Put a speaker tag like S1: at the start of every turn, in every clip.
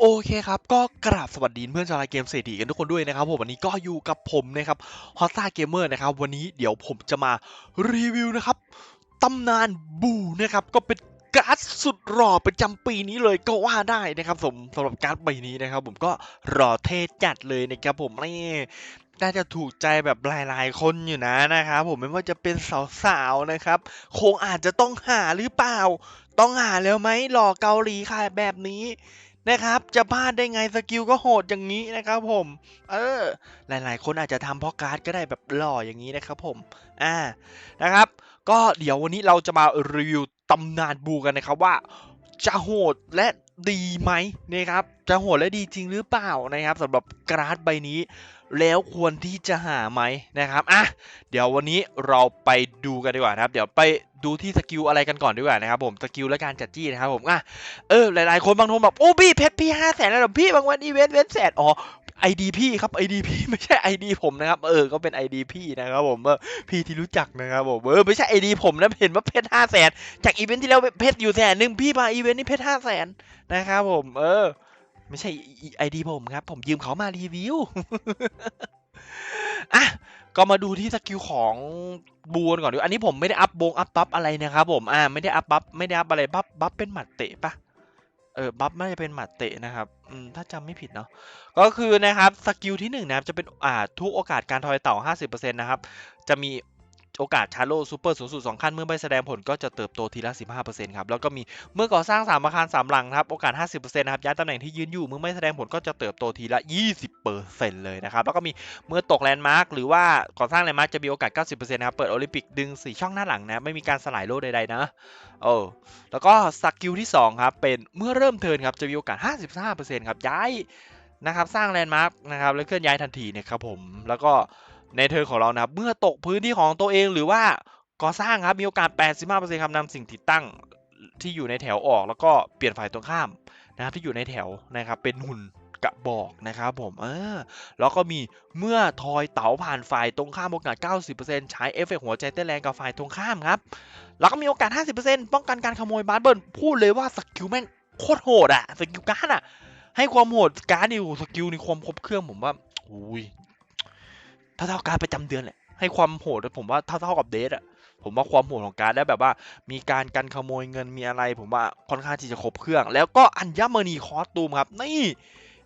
S1: โอเคครับก็กราบสวัสดีเพื่อนชาวไลน์เกมเศรษฐีกันทุกคนด้วยนะครับผมวันนี้ก็อยู่กับผมนะครับฮอตซ่าเกมเมอร์นะครับวันนี้เดี๋ยวผมจะมารีวิวนะครับตำนานบูนะครับก็เป็นการ์ดสุดหล่อประจำปีนี้เลยก็ว่าได้นะครับสมสำหรับการ์ดใบนี้นะครับ ผมก็หล่อเท่จัดเลยนะครับผมนี่น่าจะถูกใจแบบหลายๆคนอยู่นะนะครับผมไม่ว่าจะเป็นสาวๆนะครับ คงอาจจะต้องหาหรือเปล่า ต้องหาแล้วไหมหล่อเกาหลีค่ะแบบนี้ นะครับจะพลาดได้ไงสกิลก็โหดอย่างนี้นะครับผม เออ หลายๆ คนอาจจะทำเพราะการ์ดก็ได้แบบหล่ออย่างนี้นะครับผมอ่านะครับ ก็เดี๋ยววันนี้เราจะมารีวิวตำนานบูกันนะครับว่าจะโหดและดีไหมนะครับ จะโหดและดีจริงหรือเปล่านะครับสำหรับการ์ดใบนี้ แล้วควรที่จะหาไหมนะครับอะเดี๋ยววันนี้เราไปดูกันดีกว่านะครับ เดี๋ยวไปดูที่สกิลอะไรกันก่อนดีกว่านะครับผมสกิลและการจัดจี้นะครับผมอะเออหลายๆคนบางคนแบบโอ้พี่เพชรพี่ห้าแสนแล้วหรอพี่บางวันอีเวนต์เว้นแสนอ๋อไอดีพี่ครับไอดีพี่ไม่ใช่ไอดีผมนะครับเออก็เป็นไอดีพี่นะครับผมเออพี่ที่รู้จักนะครับผมเออไม่ใช่ไอดีผมนะเห็นว่าเพชรห้าแสนจากอีเวนต์ที่แล้วเพชรอยู่แสนหนึ่งพี่มาอีเวนต์นี่เพชรห้าแสนนะครับผมเออ ไม่ใช่ไอดีผมครับ ผมยืมเขามารีวิวอะก็มาดูที่สกิลของบูนก่อนดีกว่าอันนี้ผมไม่ได้อัพบงอัพบัฟอะไรนะครับผมอ่าไม่ได้อัพบัฟไม่ได้อัพอะไรบัฟบัฟเป็นหมัดเตะปะเออบัฟไม่ได้เป็นหมัดเตะนะครับอืมถ้าจำไม่ผิดเนาะก็คือนะครับสกิลที่หนึ่งนะครับจะเป็นอ่าทุกโอกาสการทอยเต่า 50%นะครับจะมี โอกาสชาร์โลซูเปอร์สูงสุด2ขั้นเมื่อไม่แสดงผลก็จะเติบโตทีละ 15%ครับ แล้วก็มีเมื่อก่อสร้าง 3 อาคาร 3 หลังครับ โอกาส 50%นะครับ ย้ายตำแหน่งที่ยืนอยู่เมื่อไม่แสดงผลก็จะเติบโตทีละ 20%เลยนะครับ แล้วก็มีเมื่อตกแลนด์มาร์กหรือว่าก่อสร้างแลนด์มาร์กจะมีโอกาส 90%นะครับ เปิดโอลิมปิกดึง 4 ช่องหน้าหลังนะ ไม่มีการสลายโลใดๆนะเออแล้วก็สกิลที่2ครับเป็นเมื่อเริ่มเทิร์นครับจะมีโอกาส 55%ครับย้ายนะครับสร้างแลนด์มาร์กนะครับแล้วเคลื่อนย้ายทันทีนะครับผมแล้วก็ ในเทิร์ของเรานะครับ เมื่อตกพื้นที่ของตัวเองหรือว่าก่อสร้างครับมีโอกาส 85%ครับนำสิ่งติดตั้งที่อยู่ในแถวออก แล้วก็เปลี่ยนฝ่ายตรงข้ามนะครับที่อยู่ในแถวนะครับเป็นหุ่นกระบอกนะครับผมเออแล้วก็มีเมื่อทอยเต๋าผ่านฝ่ายตรงข้ามโอกาส 90%ใช้เอฟเฟกต์หัวใจเต้นแรงกับฝ่ายตรงข้ามครับแล้วก็มีโอกาส 50%ป้องกันการขโมยบาร์เบิร์นพูดเลยว่าสกิลแม่งโคตรโหดอะสกิลการ์ดอะให้ความโหดการ์ดนี่สกิลนี่ความครบเครื่องผมว่าอุ้ยถ้า เท่าๆการประจำเดือนแหละให้ความโหดผมว่าเท่าเท่ากับเดทอะผมว่าความโหดของการได้แบบว่า มีการกันขโมยเงินมีอะไร ผมว่าค่อนข้างที่จะครบเครื่อง แล้วก็อัญมณีคอสตูมครับนี่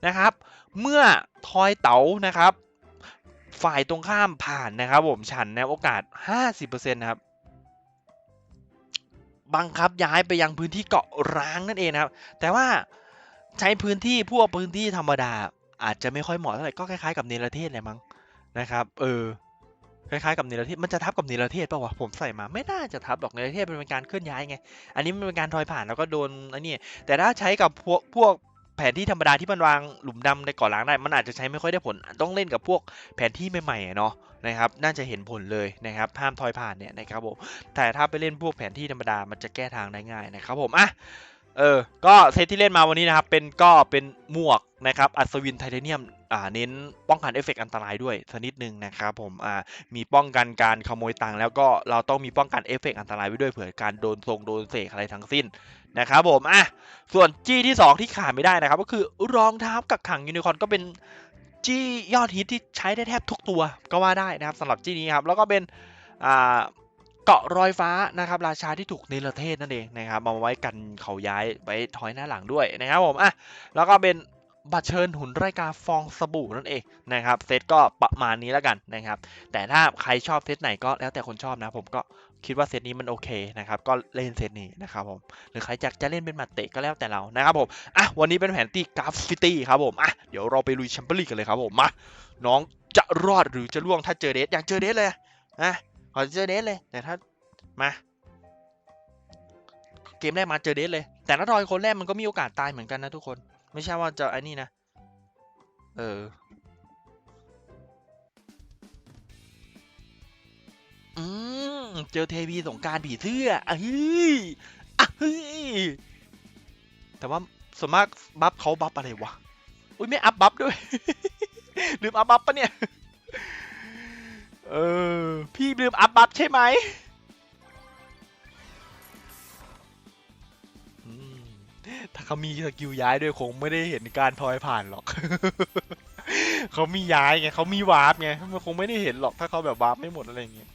S1: นะครับ เมื่อทอยเต๋านะครับ ฝ่ายตรงข้ามผ่านนะครับ ผมฉันนะโอกาส 50%นะครับบังคับย้ายไปยังพื้นที่เกาะร้างนั่นเองนะครับ แต่ว่าใช้พื้นที่พวกพื้นที่ธรรมดา อาจจะไม่ค่อยเหมาะเท่าไหร่ก็คล้ายๆกับเนรเทศเลยมั้ง นะครับ เออ คล้ายๆกับเนรเทศ มันจะทับกับเนรเทศป่าวะ ผมใส่มา ไม่น่าจะทับหรอกเนรเทศเป็นการเคลื่อนย้ายไง อันนี้มันเป็นการทอยผ่านแล้วก็โดนอันนี้ แต่ถ้าใช้กับพวกพวกแผนที่ธรรมดาที่มันวางหลุมดำในกาะล้างได้ มันอาจจะใช้ไม่ค่อยได้ผล ต้องเล่นกับพวกแผนที่ใหม่ๆเนาะนะครับ น่าจะเห็นผลเลยนะครับ ห้ามทอยผ่านเนี่ยนะครับผม แต่ถ้าไปเล่นพวกแผนที่ธรรมดา มันจะแก้ทางได้ง่ายนะครับผม อะเออ ก็เซตที่เล่นมาวันนี้นะครับ เป็นก็เป็นหมวกนะครับ อัศวินไทเทเนียม เน้นป้องกันเอฟเฟกต์อันตรายด้วยสักนิดนึงนะครับผมอ่ามีป้องกันการขโมยตังค์แล้วก็เราต้องมีป้องกันเอฟเฟกต์อันตรายไว้ด้วยเผื่อการโดนทรงโดนเสกอะไรทั้งสิ้นนะครับผมอะส่วนจี้ที่ 2 ที่ขาดไม่ได้นะครับ ก็คือรองเท้ากักขังยูนิคอนก็เป็นจี้ยอดฮิตที่ใช้ได้แทบทุกตัวก็ว่าได้นะครับสำหรับจี้นี้ครับแล้วก็เป็นอ่าเกาะรอยฟ้านะครับราชาที่ถูกเนรเทศนั่นเองนะครับมาไว้กันเขาย้ายไว้ถอยหน้าหลังด้วยนะครับผมอะแล้วก็เป็น บัตรเชิญหุ่นไรกาฟองสบู่นั่นเองนะครับเซตก็ประมาณนี้แล้วกันนะครับ แต่ถ้าใครชอบเซตไหนก็แล้วแต่คนชอบนะ ผมก็คิดว่าเซตนี้มันโอเคนะครับ ก็เล่นเซตนี้นะครับผมหรือใครจะจะเล่นเป็นมัดเตะก็แล้วแต่เรานะครับผมอะวันนี้เป็นแผนที่กราฟซิตี้ครับผมอะเดี๋ยวเราไปลุยแชมเปี้ยนลีกกันเลยครับผมมาน้องจะรอดหรือจะล่วงถ้าเจอเดสอยากเจอเดสเลยอะขอเจอเดสเลยแต่ถ้ามาเกมแรกมาเจอเดสเลย แต่ถ้าทอยคนแรกมันก็มีโอกาสตายเหมือนกันนะทุกคน ไม่ใช่ว่าจะไอ้นี่นะ เออ อืม เจอเทวีสงกรารผีเสื้ออะเฮ้ยอะเฮ้ยแต่ว่าส่วนมากบัฟเขาบัฟอะไรวะ อุ้ยไม่อัพบัฟด้วย ลืมอัพบัฟปะเนี่ย เออ พี่ลืมอัพบัฟใช่ไหม อืมไทเขามีสกิลย้ายด้วยคงไม่ได้เห็นการทอยผ่านหรอก เขามีย้ายไงเขามีวาร์ปไงมันคงไม่ได้เห็นหรอกถ้าเขาแบบวาร์ปไม่หมดอะไรอย่างเงี้ย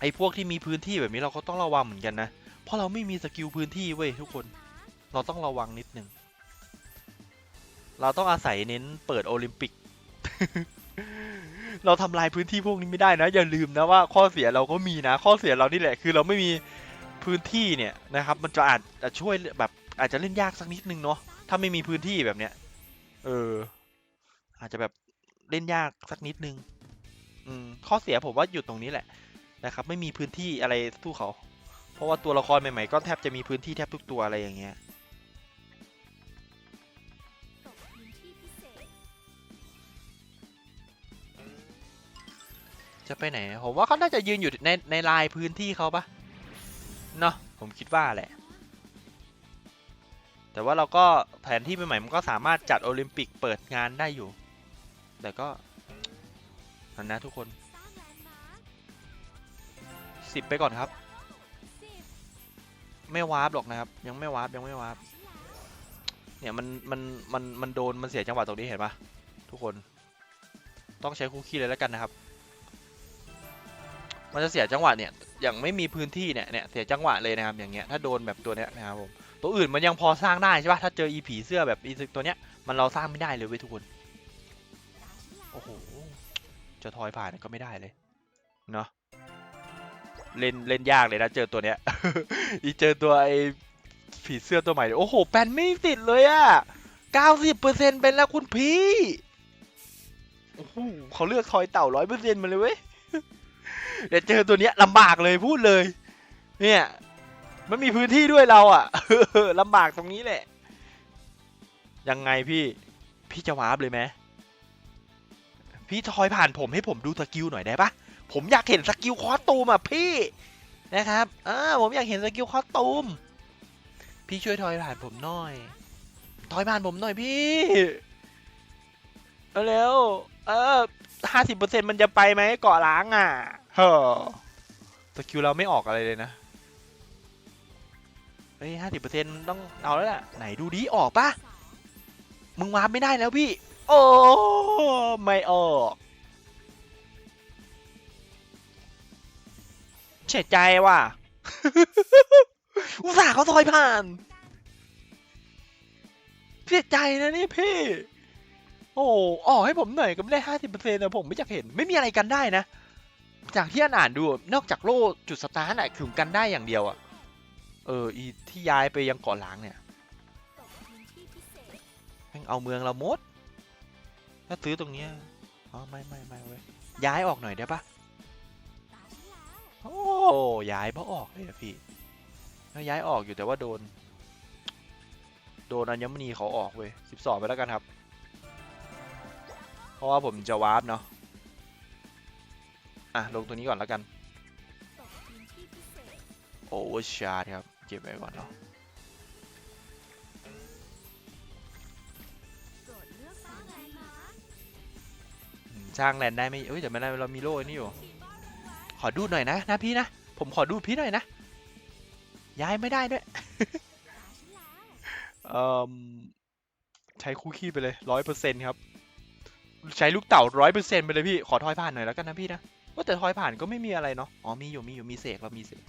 S1: ไอ้พวกที่มีพื้นที่แบบนี้เราก็ต้องระวังเหมือนกันนะ เพราะเราไม่มีสกิลพื้นที่เว้ยทุกคน เราต้องระวังนิดนึง เราต้องอาศัยเน้นเปิดโอลิมปิก เราทำลายพื้นที่พวกนี้ไม่ได้นะ อย่าลืมนะว่าข้อเสียเราก็มีนะ ข้อเสียเรานี่แหละคือเราไม่มีพื้นที่เนี่ยนะครับ มันจะอาจจะช่วยแบบอาจจะเล่นยากสักนิดนึงเนาะถ้าไม่มีพื้นที่แบบเนี้ย เออ อาจจะแบบเล่นยากสักนิดนึง อืม ข้อเสียผมว่าอยู่ตรงนี้แหละนะครับ ไม่มีพื้นที่อะไรสู้เขา เพราะว่าตัวละครใหม่ๆก็แทบจะมีพื้นที่แทบทุกตัวอะไรอย่างเงี้ย จะไปไหน ผมว่าเขาน่าจะยืนอยู่ในในลายพื้นที่เขาปะเนาะผมคิดว่าแหละ แต่ว่าเราก็แผนที่ใหม่ๆมันก็สามารถจัดโอลิมปิกเปิดงานได้อยู่ แต่ก็นันนะทุกคน
S2: สิ
S1: บไปก่อนครับ ไม่วาร์ปหรอกนะครับ ยังไม่วาร์ปยังไม่วาร์ปเนี่ยมันมันมันมันโดนมันเสียจังหวะตรงนี้เห็นปะทุกคน ต้องใช้คุกกี้เลยแล้วกันนะครับ มันจะเสียจังหวะเนี่ยอย่างไม่มีพื้นที่เนี่ยเนี่ยเสียจังหวะเลยนะครับอย่างเงี้ยถ้าโดนแบบตัวเนี้ยนะครับผมตัวอื่นมันยังพอสร้างได้ใช่ปะถ้าเจออีผีเสื้อแบบอีตัวเนี้ยมันเราสร้างไม่ได้เลยเว้ยทุกคน
S2: ตาที่แล้ว
S1: โอ้โหจะทอยผ่านก็ไม่ได้เลยเนาะเล่นเล่นยากเลยนะเจอตัวเนี้ยอีเจอตัวไอ้ผีเสื้อตัวใหม่เนี่ยโอ้โหแปนไม่ติดเลยอะเก้าสิบเปอร์เซ็นเป็นแล้วคุณพี่โอ้โหเขาเลือกทอยเต่าร้อยเปอร์เซ็นมาเลยเว้ย เดี๋ยวเจอตัวเนี้ยลำบากเลยพูดเลย เนี่ยมันมีพื้นที่ด้วยเราอะลำบากตรงนี้แหละ ยังไงพี่ พี่จะวาร์ปเลยไหมพี่ทอยผ่านผมให้ผมดูสกิลหน่อยได้ปะผมอยากเห็นสกิลคอสตูมอะพี่นะครับอ่าผมอยากเห็นสกิลคอสตูม พี่ช่วยทอยผ่านผมหน่อยทอยผ่านผมหน่อยพี่เอาเร็วเออห้าสิบเปอร์เซ็นต์มันจะไปไหมเกาะล้างอะ เฮ้อสกิลเราไม่ออกอะไรเลยนะ เฮ้ยห้าสิบเปอร์เซ็นต์ต้องเอาแล้วล่ะ ไหนดูดิออกปะมึงวาร์ปไม่ได้แล้วพี่ โอ้ ไม่ออกเสียใจว่ะ อุตส่าห์เขาซอยผ่าน เสียใจนะนี่พี่ โอ้ออกให้ผมหน่อยก็ไม่ได้ห้าสิบเปอร์เซ็นต์นะผมไม่อยากเห็น ไม่มีอะไรกันได้นะ จากที่อ่านดูนอกจากโล่จุดสตาร์ทอะถึงกันได้อย่างเดียวอะเอออีที่ย้ายไปยังเกาะล้างเนี่ย
S2: ตกพื้นที่พิเศษ
S1: แม่งเอาเมืองเราหมดถ้าซื้อตรงเนี้ยอ๋อไม่ไม่ไม่เว้ยย้ายออกหน่อยได้ปะโอ้ย้ายเพราะออกเลยอะพี่แล้วย้ายออกอยู่แต่ว่าโดน โดนอัญมณีเขาออกเว้ยสิบสองไปแล้วกันครับ เพราะว่าผมจะวาร์ปเนาะ อะ ลงตัวนี้ก่อนแล้วกัน
S2: ตกพื้นที่พิเศษ
S1: โอเวอร์ชาร์ครับ เก็บไว้ก่อนเนาะ
S2: โปรดเลือกสร้างแลนด์มาร์ค
S1: อืมสร้างแลนด์ได้ไหมเอ้ยแต่ไม่ได้เรามีโล่ไอ้นี่อยู่ ขอดูหน่อยนะนะพี่นะ ผมขอดูพี่หน่อยนะ ย้ายไม่ได้ด้วย
S2: ตาที่แล้ว
S1: เอ่อใช้คุกกี้ไปเลยร้อยเปอร์เซ็นครับ ใช้ลูกเต่าร้อยเปอร์เซ็นไปเลยพี่ ขอทอยผ่านหน่อยแล้วกันนะพี่นะ ว่าแต่ทอยผ่านก็ไม่มีอะไรเนาะ อ๋อ มีอยู่ มีอยู่ มีเสกเรามีเสก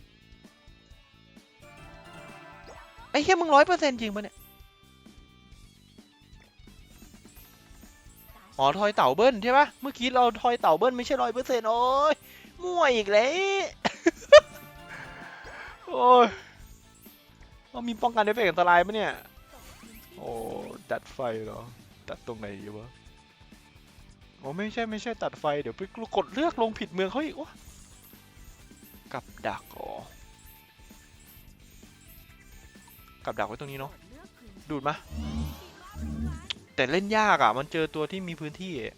S1: ไอ้เหี้ยมึงร้อยเปอร์เซ็นจริงปะเนี่ย อ๋อ ทอยเต่าเบิ้ลใช่ปะเมื่อกี้เราทอยเต่าเบิ้ลไม่ใช่ร้อยเปอร์เซ็นโอ้ยมั่วอีกแล้วโอ้ยเอามีป้องกันเอฟเฟกต์อันตรายปะเนี่ย โอ้ ดัดไฟเหรอตัดตรงไหนดีวะ อ้ไม่ใช่ไม่ใช่ตัดไฟเดี๋ยวไปกดเลือกลงผิดเมืองเขาอีกวะกับดักอ๋อกับดักไว้ตรงนี้เนาะ
S2: ดู
S1: ดมา แต่เล่นยากอะ มันเจอตัวที่มีพื้นที่อะ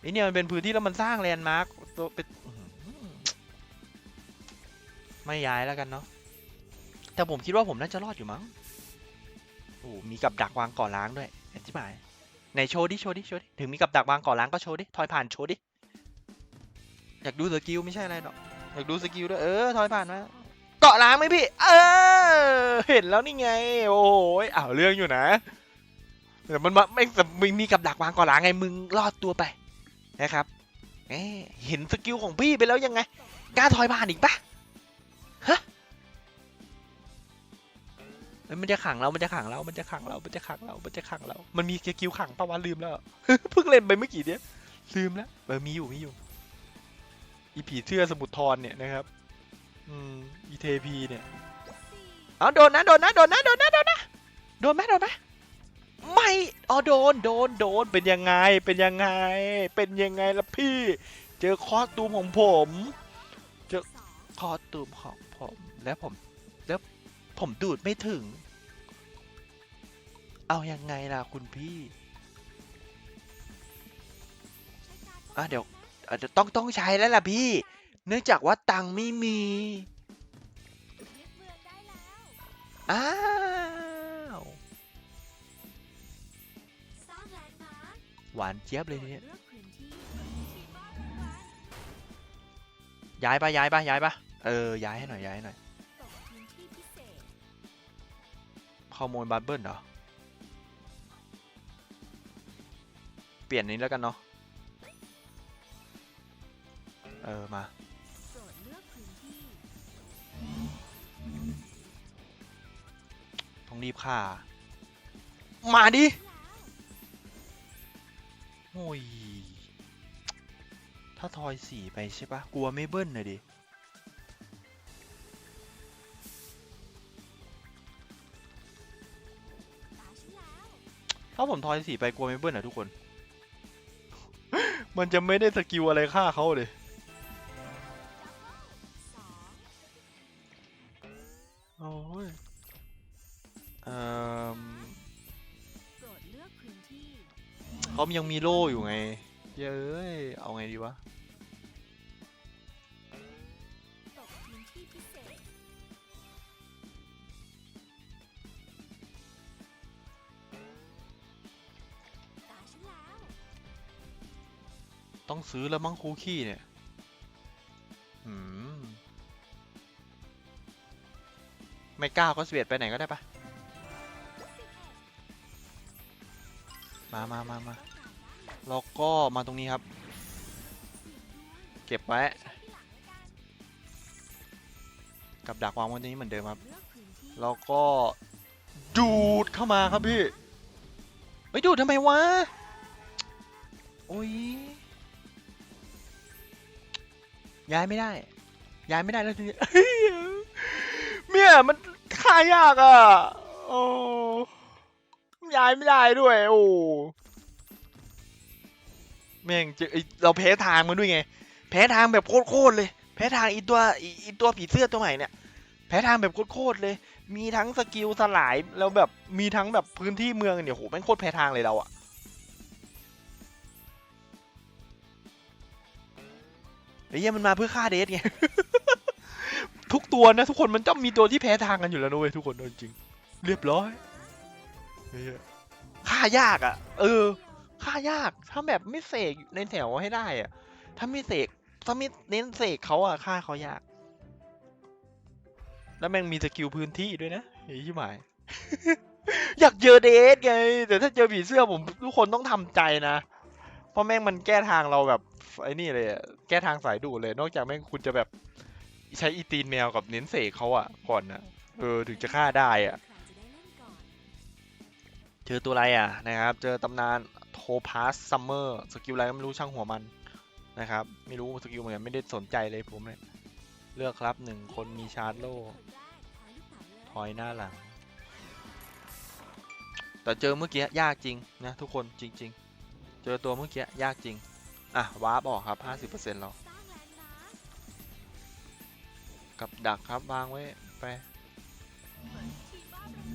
S1: ไอเนี่ยมันเป็นพื้นที่แล้วมันสร้างแลนด์มาร์กตัวเป็นไม่ย้ายแล้วกันเนาะแต่ผมคิดว่าผมน่าจะรอดอยู่มั้งโอ้มีกับดักวางก่อล้างด้วยอธิบาย ไหนโชว์ดิโชว์ดิโชว์ดิถึงมีกับดักวางก่อล้างก็โชว์ดิทอยผ่านโชว์ดิอยากดูสกิลไม่ใช่อะไรหรอกอยากดูสกิลด้วยเออทอยผ่านมาเกาะล้างไหมพี่ เออ เห็นแล้วนี่ไง โอ้ยอ้าวเรื่องอยู่นะแต่มันมาไม่แต่มึงมีกับดักวางเกาะล้างไงมึงรอดตัวไปนะครับเอ๊ะเห็นสกิลของพี่ไปแล้วยังไงกล้าถอยผ่านอีกปะฮะ เอ้ยมันจะขังเรา มันจะขังเรา มันจะขังเรา มันจะขังเรา มันจะขังเรา มันมีสกิลขังปะวะลืมแล้ว เพิ่งเล่นไปเมื่อกี้เนี้ยลืมแล้วเออมีอยู่มีอยู่ อีผีเสื้อสมุทรทรเนี่ยนะครับ อืมอีเทพีเนี่ยเอาโดนนะโดนนะโดนนะโดนนะโดนนะโดนไหมโดนไหมไม่อ๋อโดนโดนโดนเป็นยังไงเป็นยังไง เป็นยังไงล่ะพี่ เจอคอสตูมของผม
S2: สอ
S1: คอสตูมของผม แล้วผมแล้วผมดูดไม่ถึง เอายังไงล่ะคุณพี่
S2: ใช้การ
S1: อะเดี๋ยวอาจจะต้องต้องใช้แล้วล่ะพี่ เนื่องจากว่าตังค์ไม่มี
S2: ยึดเมืองได้แล้ว
S1: อ้าว
S2: สร้างแลนด์มาร์ค
S1: หวานเจี๊ยบเลยทีเนี่ย
S2: เลือกพื้นที่ที่บ้านของมัน
S1: ย้ายปะย้ายปะย้ายปะเออ ย้ายให้หน่อยย้ายให้หน่อย
S2: ตกพื้นที่พิเศษ
S1: ขโมยบัตเบิ้ลเหรอ ปลี่ยนนี้แล้วกันเนาะ เออ มา ต้องรีบฆ่า มาดิโอ้ย ถ้าทอยสี่ไปใช่ปะกลัวไม่เบิ้ลเลยดิถ้าผมทอยสี่ไปกลัวไม่เบิ้ลอะทุกคน มันจะไม่ได้สกิลอะไรฆ่าเขาเลย
S2: สอง
S1: โอ้ยเอ่อ
S2: โปรดเลือกพื้นที่
S1: เขายังมีโล่อยู่ไง เย้ย เอาไงดีวะ
S2: ต้
S1: องซื้อแล้วมั้งคูคี้เนี่ยอืมไม่กล้าก็สเวียดไปไหนก็ได้ปะมามามามาแล้วก็มาตรงนี้ครับ เก็บไว้
S2: กั
S1: บดักวางไว้ตรงนี้เหมือนเดิมครับ แล้วก็ดูดเข้ามาครับพี่ ไม่ดูดทำไมวะ โอ้ย ย้ายไม่ได้ ย้ายไม่ได้แล้วทีนี้เนี่ยมันค่ายากอะโอ้ย้ายไม่ได้ด้วย โอ้แม่งเจอเราแพ้ทางมันด้วยไง แพ้ทางแบบโคตรเลย แพ้ทางอีตัวอีตัวผีเสื้อตัวใหม่เนี่ย แพ้ทางแบบโคตรเลย มีทั้งสกิลสลายแล้วแบบมีทั้งแบบพื้นที่เมืองเนี่ยโหแม่งโคตรแพ้ทางเลยเราอะ ไอ้เหี้ยมันมาเพื่อฆ่าเดทไง ทุกตัวนะทุกคนมันต้องมีตัวที่แพ้ทางกันอยู่แล้วนะเว้ยทุกคนจริง เรียบร้อยไอ้เหี้ยฆ่ายากอะเออฆ่ายากถ้าแบบไม่เสกในแถวให้ได้อะถ้าไม่เสกถ้าไม่เน้นเสกเขาอะฆ่าเขายาก แล้วแม่งมีสกิลพื้นที่ด้วยนะไอ้ที่หมายอยากเจอเดทไง แต่ถ้าเจอผีเสื้อผมทุกคนต้องทำใจนะ เพราะแม่งมันแก้ทางเราแบบไอ้นี่เลยอะแก้ทางสายดูดเลย นอกจากแม่งคุณจะแบบใช้อีตีนแมวกับเน้นเสกเขาอะก่อนนะเออถึงจะฆ่าได้อะ
S2: ใครจะเจ
S1: อตัวอะไรอะนะครับ เจอตำนานโทพาสซัมเมอร์สกิลอะไรก็ไม่รู้ช่างหัวมันนะครับ ไม่รู้สกิลเหมือนกันไม่ได้สนใจเลยผมเลยเลือกครับหนึ่งคนมีชาร์จโล่
S2: คนแรกขอย
S1: ถอยหน้าหลัง แต่เจอเมื่อกี้ยากจริงนะทุกคนจริง ๆ เจอตัวเมื่อกี้ยากจริง อะวาร์ปออกครับ 50%เรา
S2: สร้างแลนด์มาร์ค
S1: กับดักครับวางไว้ไป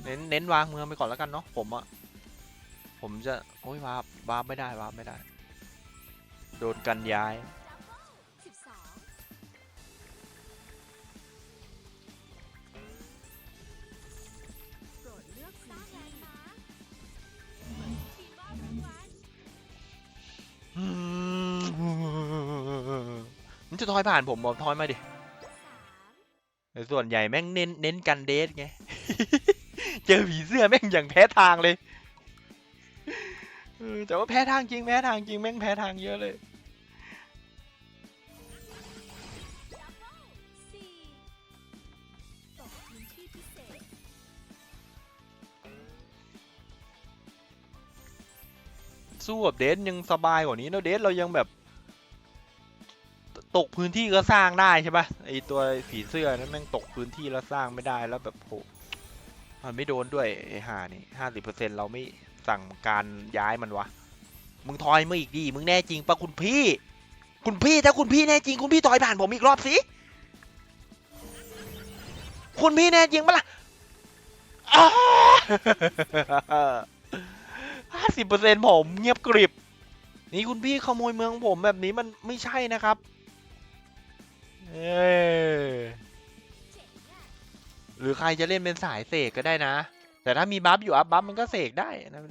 S1: เน้นเน้นวางเมืองไปก่อนแล้วกันเนาะผมอะผมจะ โอ้ยวาร์ปวาร์ปไม่ได้วาร์ปไม่ได้ โดนกันย้าย
S2: มัน
S1: จะทอยผ่านผมบอกทอยมาดิ
S2: ส่
S1: วนใหญ่แม่งเน้นเน้นกันเดทไง เจอผีเสื้อแม่งอย่างแพ้ทางเลยแต่ว่าแพ้ทางจริงแพ้ทางจริงแม่งแพ้ทางเยอะเลย
S2: สู้กั
S1: บเดทยังสบายกว่านี้เนอะเดทเรายังแบบ ตกพื้นที่ก็สร้างได้ใช่ปะไอตัวผีเสื้อนั้นแม่งตกพื้นที่แล้วสร้างไม่ได้แล้วแบบโหมันไม่โดนด้วยไอห่านี่ห้าสิบเปอร์เซ็นต์เราไม่สั่งการย้ายมันวะ มึงทอยมาอีกดี มึงแน่จริงปะคุณพี่ คุณพี่ถ้าคุณพี่แน่จริงคุณพี่ทอยผ่านผมอีกรอบสิ คุณพี่แน่จริงปะล่ะ ห้าสิบเปอร์เซ็นผมเงียบกริบ นี่คุณพี่ขโมยเมืองผมแบบนี้มันไม่ใช่นะครับ เออหรือใครจะเล่นเป็นสายเสกก็ได้นะ แต่ถ้ามีบัฟอยู่อัพบัฟมันก็เสกได้นะ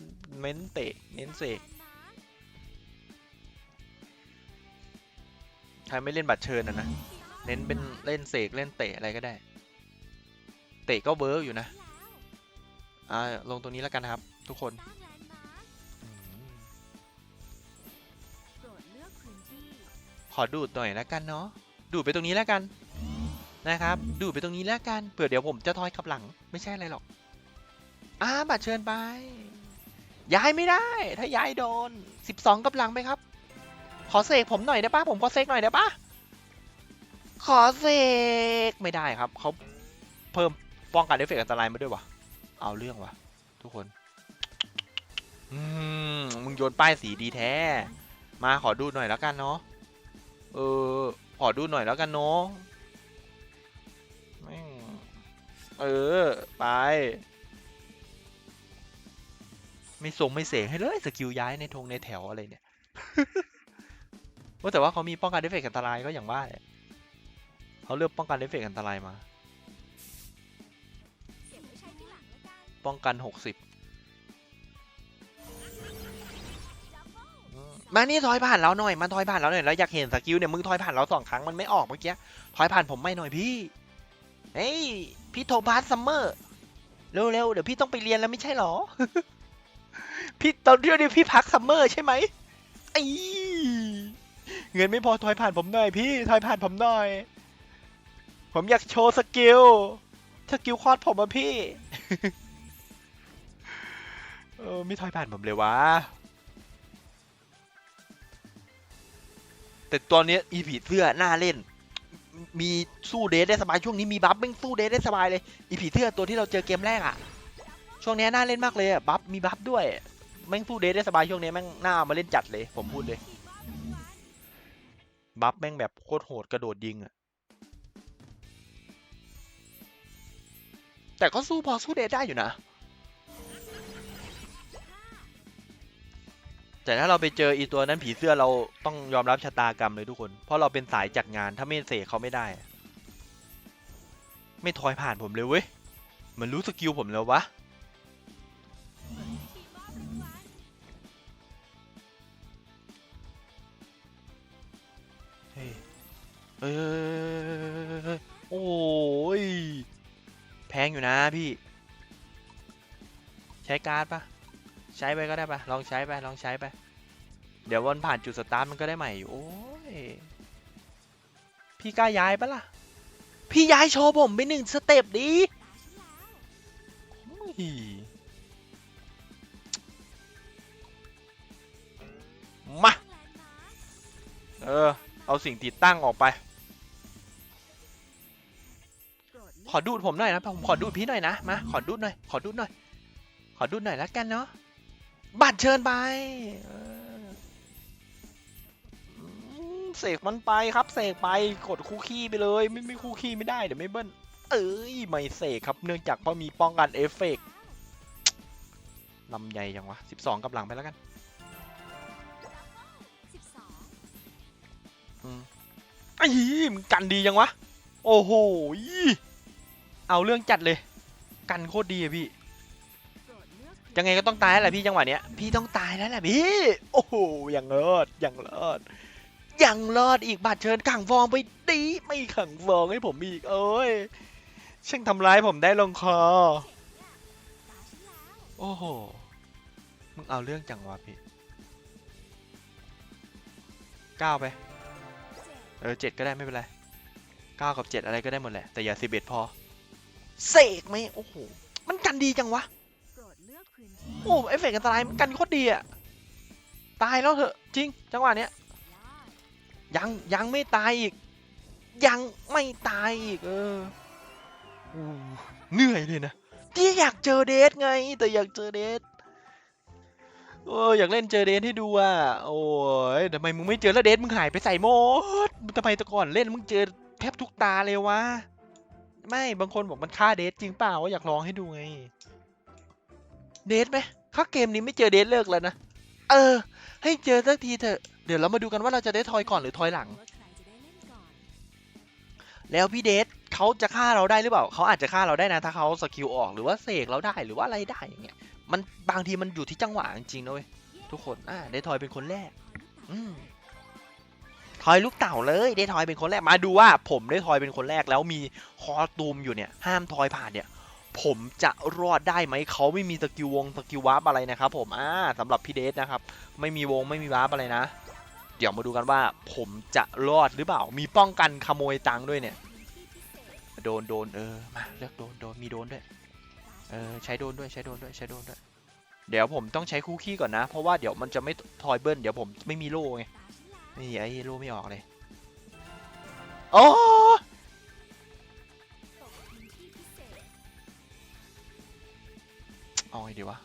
S1: เน้นเตะเน้นเสกใครไม่เล่นบัตรเชิญนะนะ เน้นเป็นเล่นเสกเล่นเตะอะไรก็ได้ เตะก็เวิร์กอยู่นะ อ่าลงตรงนี้แล้วกันครับ ทุกคน อ
S2: ดู
S1: ดหน่อยแล้วกันเนาะดูดไปตรงนี้แล้วกันนะครับ ดูดไปตรงนี้แล้วกันเผื่อเดี๋ยวผมจะทอยกับหลังไม่ใช่อะไรหรอกอ่าบัตรเชิญไป ย้ายไม่ได้ ถ้าย้ายโดน 12กำลังไปครับ ขอเสกผมหน่อยได้ปะผมขอเสกหน่อยได้ปะขอเสกไม่ได้ครับเขาเพิ่มป้องกันเอฟเฟกต์อันตรายมาด้วยวะเอาเรื่องวะทุกคนอืมมึงโยนป้ายสีดีแท้ มาขอดูหน่อยแล้วกันเนาะ เออ ขอดูหน่อยแล้วกันเนาะแม่งเออ ไป ไม่ส่งไม่เสกให้เลยสกิลย้ายในธงในแถวอะไรเนี่ยว่าแต่ว่าเขามีป้องกันเอฟเฟกต์อันตรายก็อย่างว่าแหละเขาเลือกป้องกันเอฟเฟกต์อันตรายมา
S2: เก็บไว้ใช้ที่หลังแล้วกัน
S1: ป้องกัน60
S2: ดับเบิ้
S1: มานี่ทอยผ่านเราหน่อยมาทอยผ่านเราหน่อยเราอยากเห็นสกิลเนี่ยมึงทอยผ่านเราสองครั้งมันไม่ออกเมื่อกี้ทอยผ่านผมไม่หน่อยพี่เฮ้ยพี่โทพาสซัมเมอร์เร็วๆเดี๋ยวพี่ต้องไปเรียนแล้วไม่ใช่หรอ พี่ตอนเที่ยวนี้พี่พักซัมเมอร์ใช่ไหมไอ้เงินไม่พอทอยผ่านผมหน่อยพี่ทอยผ่านผมหน่อย ผมอยากโชว์สกิลสกิลคอดผมอะพี่เออไม่ทอยผ่านผมเลยวะ แต่ตอนนี้อีผีเสื้อหน้าเล่น มีสู้เดทได้สบายช่วงนี้มีบัฟแม่งสู้เดทได้สบายเลยอีผีเสื้อตัวที่เราเจอเกมแรกอะช่วงนี้น่าเล่นมากเลยอะบัฟมีบัฟด้วยแม่งสู้เดทได้สบายช่วงนี้แม่งหน้ามาเล่นจัดเลย ผมพูดเลย
S2: บั
S1: ฟแม่งแบบโคตรโหดกระโดดยิงอะแต่ก็สู้พอสู้เดทได้อยู่นะ แต่ถ้าเราไปเจออีตัวนั้นผีเสื้อเราต้องยอมรับชะตากรรมเลยทุกคน เพราะเราเป็นสายจัดงานถ้าไม่เสกเขาไม่ได้อะไม่ทอยผ่านผมเลยเว้ย มันรู้สกิลผมแล้ววะ
S2: ทีมมอบรางวัล
S1: เฮ้ยเอ้ยโอ้ย แพงอยู่นะพี่ ใช้การ์ดปะ ใช้ไปก็ได้ปะลองใช้ไปลองใช้ไป เดี๋ยววันผ่านจุดสตาร์ทมันก็ได้ใหม่อยู่โอ้ย พี่กล้าย้ายปะล่ะ พี่ย้ายโชว์ผมไปหนึ่งสเต็ปดีมา เออ เอาสิ่งติดตั้งออกไป ขอดูดผมหน่อยนะ ผมขอดูดพี่หน่อยนะ มา ขอดูดหน่อย ขอดูดหน่อย ขอดูดหน่อยแล้วกันเนาะ บัตรเชิญไปเสกมันไปครับเสกไปกดคู่ขี้ไปเลย ไม่ไม่คู่ขี้ไม่ได้เดี๋ยวไม่เบิ้ลเอ้ยไม่เสกครับเนื่องจากพราะมีป้องกันเอฟเฟกต์ลำใหญ่ยังวะ 12กำลังไปแล้วกันไอ้มึงกันดียังวะ โอ้โหยเอาเรื่องจัดเลย กันโคตรดีอะพี่ ยังไงก็ต้องตายแล้วแหละพี่จังหวะเนี้ยพี่ต้องตายแล้วแหละพี่โอ้โหอย่างเลิศอย่างเลิศอย่างเลิศอีกบัตรเชิญขังฟองไปดีไม่ขังฟองให้ผมอีกเอ้ยช่างทำร้ายผมได้ลงคอ โอ้โหมึงเอาเรื่องจังวะพี่เก้าไป
S2: เจ็ด
S1: เออเจ็ดก็ได้ไม่เป็นไรเก้ากับเจ็ดอะไรก็ได้หมดแหละ แต่อย่าสิบเอ็ดพอ เสกไหมโอ้โห มันกันดีจังวะ
S2: อ้
S1: เอฟเฟกต์อันตรายมันกันโคตรดีอะตายแล้วเถอะจริง จังหวะเนี้ย
S2: ยั
S1: งยังไม่ตายอีก ยังไม่ตายอีกเออเหนื่อยเลยนะที่อยากเจอเดทไง แต่อยากเจอเดทโอ้ยอยากเล่นเจอเดทให้ดูอะโอ้ยทำไมมึงไม่เจอแล้วเดทมึงหายไปใส่หมดทำไมต่ก่อนเล่นมึงเจอแทบทุกตาเลยวะไม่บางคนบอกมันฆ่าเดทจริงเปล่าว่าอยากลองให้ดูไง เดทไหมถ้าเกมนี้ไม่เจอเดทเลิกแล้วนะ เออ ให้เจอสักทีเถอะ เดี๋ยวเรามาดูกันว่าเราจะได้ทอยก่อนหรือทอยหลัง แล้วพี่เดทเขาจะฆ่าเราได้หรือเปล่า เขาอาจจะฆ่าเราได้นะถ้าเขาสกิลออกหรือว่าเสกเราได้หรือว่าอะไรได้อย่างเงี้ย มันบางทีมันอยู่ที่จังหวะจริงๆนะเว้ยทุกคน อ่าได้ทอยเป็นคนแรก อืมทอยลูกเต่าเลยได้ทอยเป็นคนแรกมาดูว่าผมได้ทอยเป็นคนแรกแล้วมีคอตูมอยู่เนี่ย ห้ามทอยผ่านเนี่ย ผมจะรอดได้ไหมเขาไม่มีสกิลวงสกิลวาร์ปอะไรนะครับผมอ่าสำหรับพี่เดทนะครับ ไม่มีวงไม่มีวาร์ปอะไรนะ เดี๋ยวมาดูกันว่า ผมจะรอดหรือเปล่า มีป้องกันขโมยตังค์ด้วยเนี่ย โดนโดนเออมาเลือกโดนโดนมีโดนด้วยเออใช้โดนด้วยใช้โดนด้วยใช้โดนด้วย เดี๋ยวผมต้องใช้คู่ขี้ก่อนนะ เพราะว่าเดี๋ยวมันจะไม่ทอยเบิ้ลเดี๋ยวผมไม่มีโล่ไง
S2: นี่
S1: ไอ้โล่ไม่ออกเลยโอ้ ไงดีวะ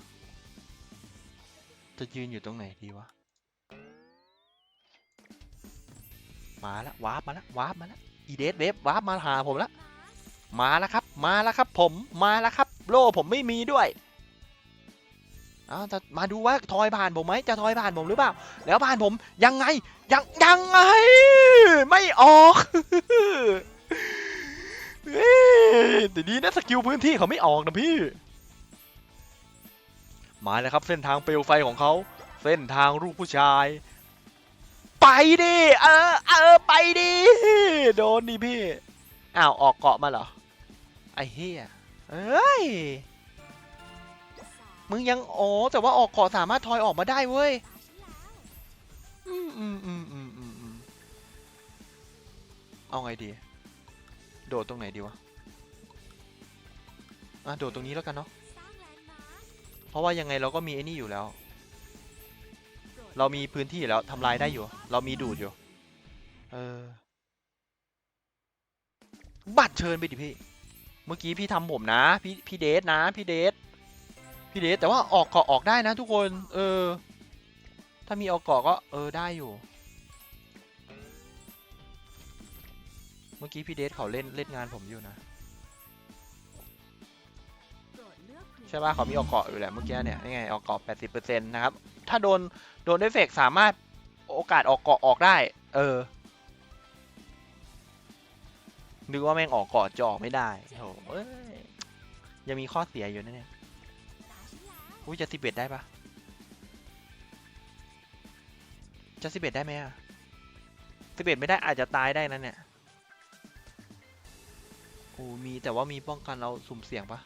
S1: จะยืนอยู่ตรงไหนดีวะ มาแล้ววาร์ปมาแล้ววาร์ปมาแล้วอีเดสเวฟวาร์ปมาหาผมแล้วมาแล้วครับ มาแล้วครับ ผม มาแล้วครับ โล่ผมไม่มีด้วยอาจะมาดูว่าทอยผ่านผมไหมจะทอยผ่านผมหรือเปล่า แล้วผ่านผมยังไง ยังยังไง ไม่ออกเอ้ยแต่ดีนะสกิลพื้นที่เขาไม่ออกนะพี่ มาแล้วครับเส้นทางเปลวไฟของเขา เส้นทางลูกผู้ชาย ไปดิเออเออไปดิโดนดิพี่อ้าวออกเกาะมาเหรอไอ้เฮียเอ้ย
S2: มึ
S1: งยังโอ้แต่ว่าออกเกาะสามารถทอยออกมาได้เว้ยอืมอืมอืมอืมอืมอืมเอาไงดี โดดตรงไหนดีวะอะโดดตรงนี้แล้วกันเนาะ เพราะว่ายังไงเราก็มีไอ้นี่อยู่แล้ว เรามีพื้นที่แล้วทำลายได้อยู่ เรามีดูดอยู่ เออ บัตรเชิญไปดิพี่ เมื่อกี้พี่ทำผมนะ พี่พี่เดทนะ พี่เดทพี่เดทแต่ว่าออกเกาะออกได้นะทุกคน เออ ถ้ามีออกเกาะก็เออได้อยู่ เมื่อกี้พี่เดทเขาเล่นเล่นงานผมอยู่นะ ช่ป่ะเขามีออกเกาะอยู่แหละเมื่อกี้เนี่ยนี่ไงออกเกาะ80%นะครับถ้าโดนโดนเอฟเฟกต์สามารถโอกาสออกเกาะออกได้ เออนึกว่าแม่งออกเกาะจะออกไม่ได้โหเอ้ยยังมีข้อเสียอยู่นะเนี่ย
S2: ตาฉันแล้ว
S1: อุ้ยจะสิบเอ็ดได้ปะจะสิบเอ็ดได้ไหมอะสิบเอ็ดไม่ได้อาจจะตายได้นะเนี่ยโอ้มีแต่ว่ามีป้องกันเราสุ่มเสี่ยงปะ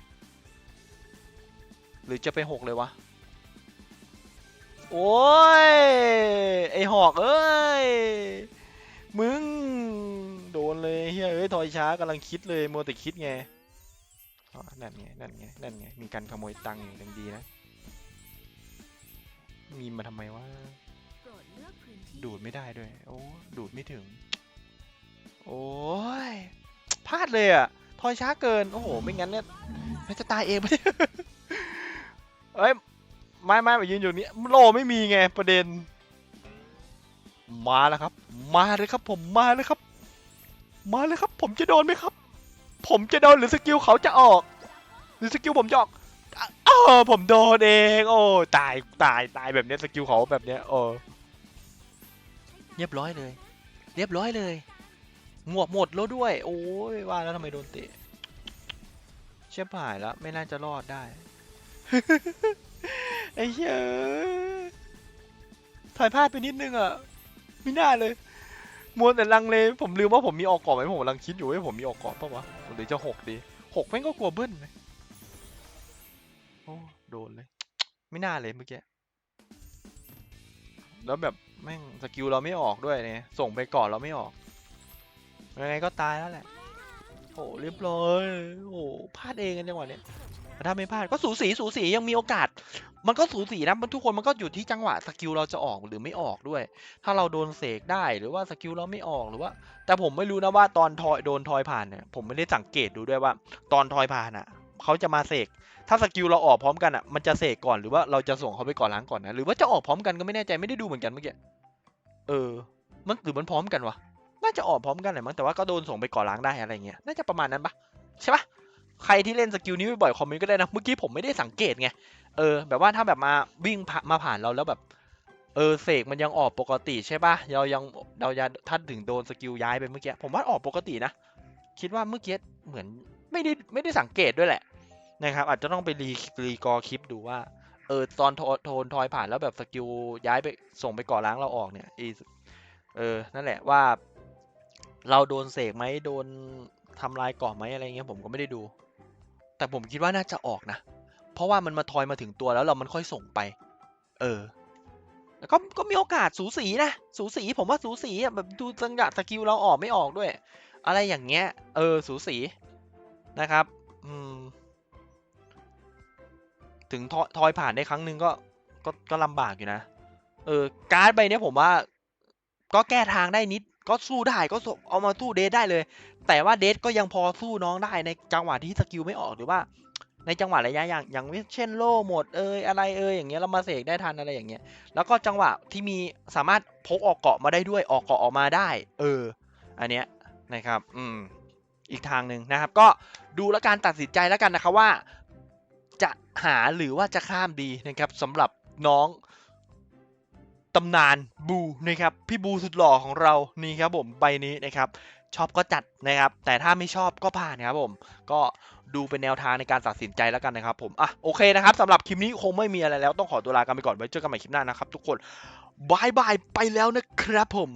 S1: หรือจะไปหกเลยวะ โอ้ย ไอหอกเอ้ย มึง โดนเลยเฮ้ยเอ้ยถอยช้ากำลังคิดเลยมัวแต่คิดไงนั่นไง นั่นไง นั่นไง มีการขโมยตังค์อยู่ยังดีนะ มีมาทำไมวะ
S2: ดู
S1: ดไม่ได้ด้วย โอ้ ดูดไม่ถึง โอ้ย พลาดเลยอะทอยช้าเกิน โอ้โห ไม่งั้นเนี่ยมันจะตายเองไป เอ้ยไม่ไม่มายืนอยู่นี้โลไม่มีไงประเด็น มาแล้วครับ มาเลยครับ ผมมาเลยครับ มาเลยครับ ผมจะโดนไหมครับ ผมจะโดนหรือสกิลเขาจะออก หรือสกิลผมจะออกอะอ้ผมโดนเอง โอ้ตายตายตายแบบเนี้ยสกิลเขาแบบเนี้ยโอ้เรียบร้อยเลย เรียบร้อยเลยหมวกหมดแล้วด้วย โอ้ยว่าแล้วทำไมโดนเตะเชี่ยผ่ายแล้วไม่น่าจะรอดได้ ไอ้เหี้ยถ่ายพลาดไปนิดนึงอะไม่น่าเลยมัวแต่ลังเลผมลืมว่าผมมีออกเกาะไหมผมกำลังคิดอยู่ว่าผมมีออกเกาะปะวะหรือจะหกดีหกแม่งก็กลัวเบิ้ลเลยโอ้โดนเลย ไม่น่าเลยเมื่อกี้แล้วแบบแม่งสกิลเราไม่ออกด้วยเนี่ยส่งไปก่อนเราไม่ออกยังไงก็ตายแล้วแหละโอ้เรียบร้อยโอ้พลาดเองกันจังหวะเนี้ย ถ้าไม่พลาดก็สูสีสูสียังมีโอกาส มันก็สูสีนะมันทุกคนมันก็อยู่ที่จังหวะสกิลเราจะออกหรือไม่ออกด้วย ถ้าเราโดนเสกได้หรือว่าสกิลเราไม่ออกหรือว่า แต่ผมไม่รู้นะว่าตอนทอยโดนทอยผ่านเนี่ยผมไม่ได้สังเกตดูด้วยว่า ตอนทอยผ่านอะเขาจะมาเสกถ้าสกิลเราออกพร้อมกันอะมันจะเสกก่อนหรือว่าเราจะส่งเขาไปก่อนล้างก่อนนะหรือว่าจะออกพร้อมกันก็ไม่แน่ใจไม่ได้ดูเหมือนกันเมื่อกี้เออ มันหรือมันพร้อมกันวะน่าจะออกพร้อมกันแหละมั้งแต่ว่าก็โดนส่งไปก่อนล้างได้อะไรเงี้ยน่าจะประมาณนั้นปะใช่ปะ ใครที่เล่นสกิลนี้บ่อยคอมเมนต์ก็ได้นะ เมื่อกี้ผมไม่ได้สังเกตไง เออ แบบว่าถ้าแบบมาวิ่งผ่ามาผ่านเราแล้วแบบ เออเสกมันยังออกปกติใช่ปะเรายังเรายังถ้าถึงโดนสกิลย้ายไปเมื่อกี้ ผมว่าออกปกตินะ คิดว่าเมื่อกี้เหมือนไม่ได้ไม่ได้สังเกตด้วยแหละนะครับ อาจจะต้องไปรีรีกอคลิปดูว่า เออตอนโทโทนทอยผ่านแล้วแบบสกิลย้ายไปส่งไปก่อล้างเราออกเนี่ยอีเออ นั่นแหละว่า เราโดนเสกไหมโดนทำลายก่อนไหมอะไรเงี้ยผมก็ไม่ได้ดู แต่ผมคิดว่าน่าจะออกนะ เพราะว่ามันมาทอยมาถึงตัวแล้วเรามันค่อยส่งไป เออแล้วก็ก็มีโอกาสสูสีนะ สูสีผมว่าสูสีแบบดูจังหวะสกิลเราออกไม่ออกด้วย อะไรอย่างเงี้ย เออ สูสีนะครับ อืม ถึงทอยทอยผ่านได้ครั้งหนึ่งก็ก็ก็ลำบากอยู่นะ เออ การ์ดใบเนี้ยผมว่า ก็แก้ทางได้นิด ก็สู้ได้ก็สบเอามาสู้เดทได้เลย แต่ว่าเดทก็ยังพอสู้น้องได้ในจังหวะที่สกิลไม่ออกหรือว่า ในจังหวะระยะอย่างอย่างเช่นโล่หมดเอยอะไรเอยอย่างเงี้ยเรามาเสกได้ทันอะไรอย่างเงี้ยแล้วก็จังหวะที่มีสามารถพกออกเกาะมาได้ด้วยออกเกาะออกมาได้ เออ อันเนี้ยนะครับ อืมอีกทางหนึ่งนะครับ ก็ดูแล้วการตัดสินใจแล้วกันนะครับว่า จะหาหรือว่าจะข้ามดีนะครับสำหรับน้อง ตำนานบูนะครับพี่บูสุดหล่อของเรานี่ครับผมใบนี้นะครับชอบก็จัดนะครับ แต่ถ้าไม่ชอบก็ผ่านครับผม ก็ดูเป็นแนวทางในการตัดสินใจแล้วกันนะครับผมอะโอเคนะครับสำหรับคลิปนี้คงไม่มีอะไรแล้วต้องขอตัวลากันไปก่อนไว้เจอกันใหม่คลิปหน้านะครับทุกคนบายบายไปแล้วนะครับผม